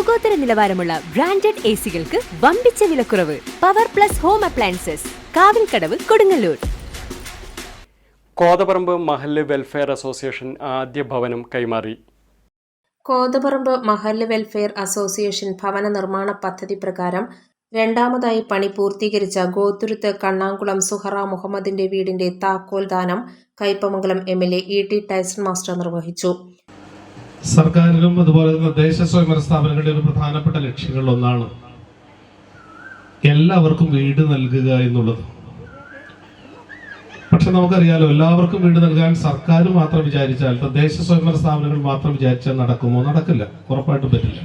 ലോകോത്തര നിലവാരമുള്ള branded A സികൾക്ക് വമ്പിച്ച വിലക്കുറവ്. Power plus home appliances Kavilkadavu Kodungallur. Kothaparambu Mahallu welfare association ആദ്യ ഭവനം കൈമാറി. കോതപറമ്പ് മഹല്ല് വെൽഫെയർ അസോസിയേഷൻ ഭവന നിർമ്മാണ പദ്ധതി പ്രകാരം രണ്ടാമതായി പണി പൂർത്തീകരിച്ച ഗോത്തുരുത്ത് കണ്ണാങ്കുളം സുഹറ മുഹമ്മദിന്റെ വീടിന്റെ താക്കോൽ ദാനം Kaipamangalam M L A E T Taison master നിർവഹിച്ചു. സർക്കാരിനും അതുപോലെ തദ്ദേശ സ്വയംഭരണ സ്ഥാപനങ്ങളുടെ ഒരു പ്രധാനപ്പെട്ട ലക്ഷ്യങ്ങളിലൊന്നാണ് എല്ലാവർക്കും വീട് നൽകുക എന്നുള്ളത്. പക്ഷെ നമുക്കറിയാലോ എല്ലാവർക്കും വീട് നൽകാൻ സർക്കാർ മാത്രം വിചാരിച്ചാൽ തദ്ദേശ സ്വയംഭരണ സ്ഥാപനങ്ങൾ മാത്രം വിചാരിച്ചാൽ നടക്കുമോ? നടക്കില്ല. ഉറപ്പായിട്ടും പറ്റില്ല.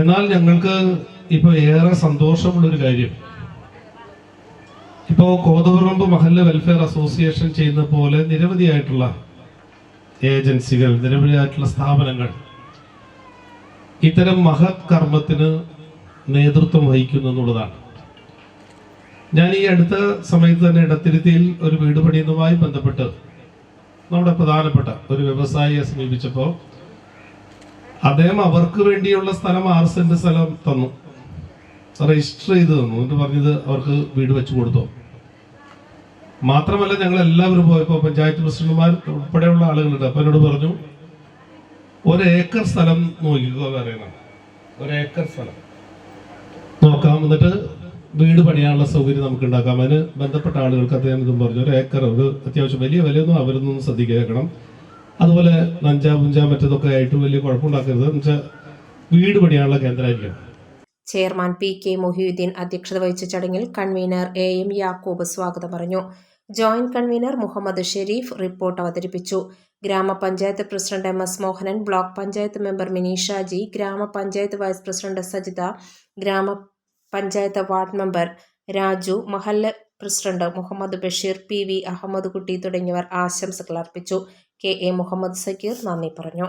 എന്നാൽ ഞങ്ങൾക്ക് ഇപ്പൊ ഏറെ സന്തോഷമുള്ളൊരു കാര്യം. ഇപ്പോ കോതവറമ്പ് മഹല്ല് വെൽഫെയർ അസോസിയേഷൻ ചെയ്യുന്ന പോലെ നിരവധിയായിട്ടുള്ള ഏജൻസികൾ നിരവധിയായിട്ടുള്ള സ്ഥാപനങ്ങൾ ഇത്തരം മഹത് കർമ്മത്തിന് നേതൃത്വം വഹിക്കുന്നു എന്നുള്ളതാണ്. ഞാൻ ഈ അടുത്ത സമയത്ത് തന്നെ ഇടത്തിരുത്തിയിൽ ഒരു വീട് പണിയുന്നതുമായി ബന്ധപ്പെട്ട് നമ്മുടെ പ്രധാനപ്പെട്ട ഒരു വ്യവസായിയെ സമീപിച്ചപ്പോൾ അദ്ദേഹം അവർക്ക് വേണ്ടിയുള്ള സ്ഥലം ആറ് സെന്റ് സ്ഥലം തന്നു. രജിസ്റ്റർ ചെയ്ത് തന്നു. എന്നിട്ട് പറഞ്ഞത് അവർക്ക് വീട് വെച്ചു കൊടുത്തു. മാത്രമല്ല ഞങ്ങൾ എല്ലാവരും പോയപ്പോൾ പഞ്ചായത്ത് പ്രസിഡന്റുമാർ ഉൾപ്പെടെയുള്ള ആളുകളുണ്ട്. അപ്പൊ എന്നോട് പറഞ്ഞു ഒരു ഏക്കർ സ്ഥലം നോക്കിക്കോ പറയുന്നത്. ഒരു ഏക്കർ സ്ഥലം. നോക്കാം എന്നിട്ട് വീട് പണിയാനുള്ള സൗകര്യം നമുക്ക് ഉണ്ടാക്കാം അതിന് ബന്ധപ്പെട്ട ആളുകൾക്ക് അദ്ദേഹം ഇതും പറഞ്ഞു ഒരു ഏക്കർ ഒരു അത്യാവശ്യം വലിയ വിലയൊന്നും അവരൊന്നും ശ്രദ്ധിക്കേക്കണം. അതുപോലെ നഞ്ചാ പുഞ്ചാ മറ്റതൊക്കെ ആയിട്ട് വലിയ കുഴപ്പമുണ്ടാക്കരുത്. എന്ന് വെച്ചാൽ വീട് പണിയാനുള്ള കേന്ദ്രമായിരിക്കും. ചെയർമാൻ പി കെ മൊഹിയുദ്ദീൻ അധ്യക്ഷത വഹിച്ച ചടങ്ങിൽ കൺവീനർ എ എം യാക്കൂബ് സ്വാഗതം പറഞ്ഞു. Joint convener Muhammad Sharif report അവതരിപ്പിച്ചു. ഗ്രാമപഞ്ചായത്ത് president M S Mohanan block panchayat member Minishaji ഗ്രാമപഞ്ചായത്ത് വൈസ് പ്രസിഡന്റ് സജിത ഗ്രാമപഞ്ചായത്ത് ward member Raju Mahallu president Muhammad Basheer P V Ahammed Kutty തുടങ്ങിയവർ ആശംസകൾ അർപ്പിച്ചു. കെ എ മുഹമ്മദ് സക്കീർ നന്ദി പറഞ്ഞു.